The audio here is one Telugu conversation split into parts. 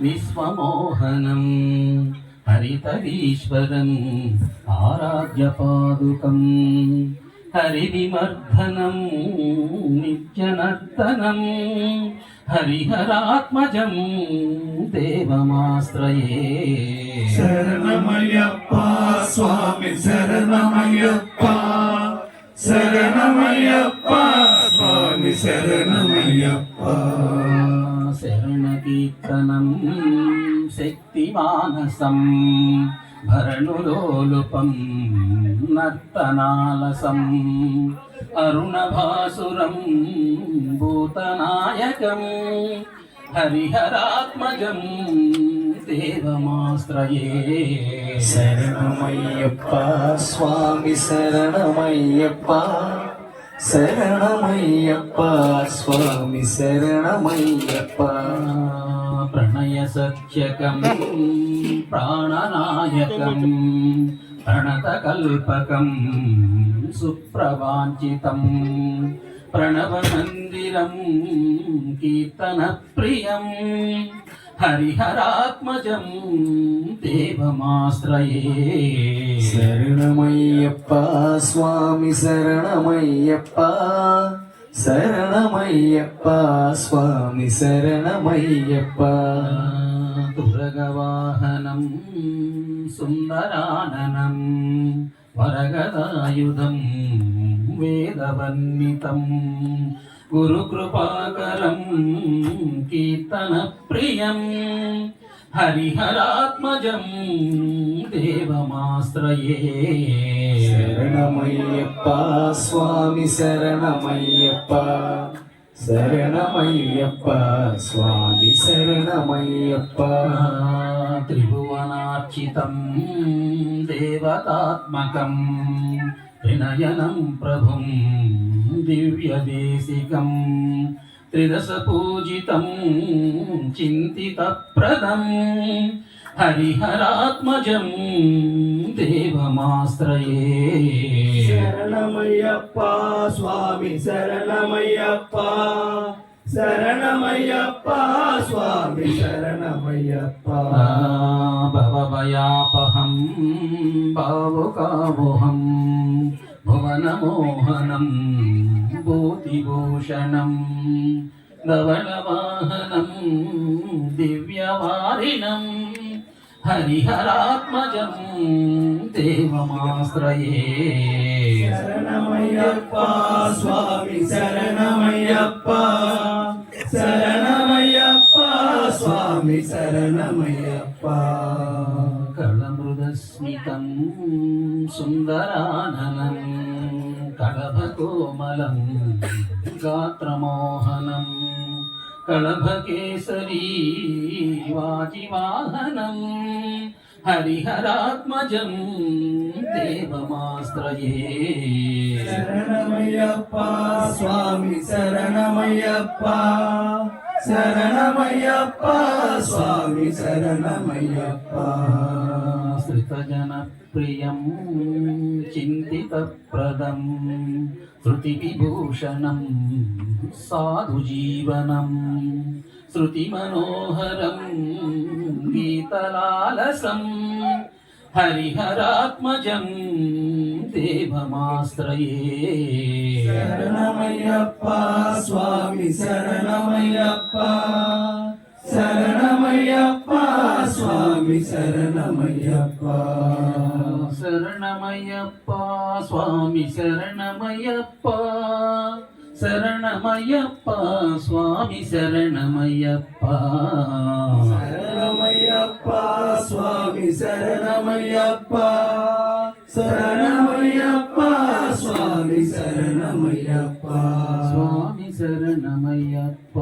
వాహనం హరితరీశ్వరం ఆరాధ్యపాదుకం హరివిమర్ధనం నిత్యనర్తనం హరిహరాత్మజం దేవమాశ్రయే. శరణమయ్యప్ప స్వామి శరణమయ్యప్ప శరణమయ్యప్ప స్వామి శరణమయ్యప్ప. శరణకీర్తనం శక్తిమానసం భరణులోలుపం నర్తనాలసం. అరుణభాసురం భూతనాయకం హరిహరాత్మజం దేవమాశ్రయే. శరణమయ్యప్ప స్వామి శరణమయ్యప్ప శరణమయ్యప్ప స్వామి శరణమయ్యప్ప. ప్రణయ సఖ్యకం ప్రాణనాయకం ప్రణతకల్పకం సుప్రవాంచితం ప్రణవమందిరం కీర్తనప్రియం హరిహరాత్మజం దేవమాశ్రయే శరణమయ్యప్ప స్వామి శరణమయ్యప్ప స్వామి శరణమయ్యప్ప తురగవాహనం సుందరాననం వరగదాయుధం వేదవన్వితం గురుకృపాకరం కీర్తన ప్రియం హరిహరాత్మజం దేవమాశ్రయే శరణమయ్యప్ప స్వామి శరణమయ్యప్ప శరణమయ్యప్ప స్వామి శరణమయ్యప్ప. త్రిభువనార్చితం దేవతాత్మకం వినయనం ప్రభుం దివ్యదేశికం. త్రిదశపూజితం చింతితప్రదం హరిహరాత్మజం దేవమాశ్రయే. శరణమయ్యప్ప స్వామి శరణమయ్యప్ప శరణమయ్యప్ప స్వామి శరణమయ్యప్ప. భవభయాపహం భావుకామోహం భువనమోహనం భూతిభూషణం ధవళవాహనం దివ్యవారిణం హరిహరాత్మజం దేవమాశ్రయే. శరణమయ్యప్ప స్వామి శరణమయ్యప్ప శరణమయ్యప్ప స్వామి శరణమయ్యప్ప. కళమృదస్మితం సుందరాననం. కళభకోమలం గాత్రమోహనం కళభకేసరీ వాజివాహనం హరిహరాత్మజం దేవమాశ్రయే. శరణమయ్యప్ప స్వామి శరణమయ్యప్ప శరణమయ్యప్ప స్వామి శరణమయ్యప్ప. श्रितजनप्रियं चिन्तितप्रदं श्रुतिविभूषणं श्रुति मनोहर गीतलालसं हरिहरात्मज देवमाश्रिए शरणमय्यप्पा स्वामी शरणमय्यप्पा शरणमय्यप्पा। స్వామి శరణమయ్యప్ప శరణమయ్యప్ప స్వామి శరణమయ్యప్ప శరణమయ్యప్ప స్వామి శరణమయ్యప్ప శరణమయ్యప్ప స్వామి శరణమయ్యప్ప శరణమయ్యప్ప స్వామి శరణమయ్యప్ప స్వామి శరణమయ్యప్ప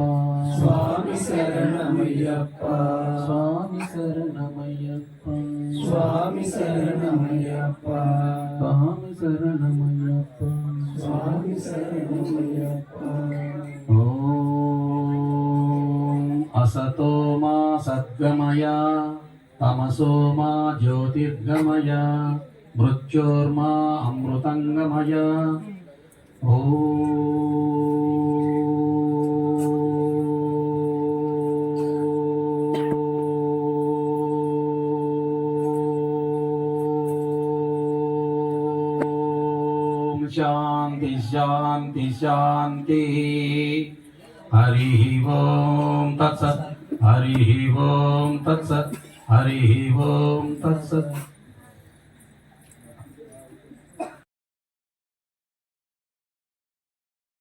స్వామి శరణమయ్యప్ప స్వామి శరణమయ్యప్ప స్వామి శరణమయ్యప్ప స్వామి శరణమయ్యప్ప స్వామి శరణమయ్యప్ప ఓం అసతో మా సద్గమయ తమసో మా జ్యోతిర్గమయ మృత్యోర్మా అమృతంగమయ శాంతి శాంతి శాంతి. హరి ఓం తత్సత్ హరి ఓం తత్సత్ హరి ఓం తత్సత్.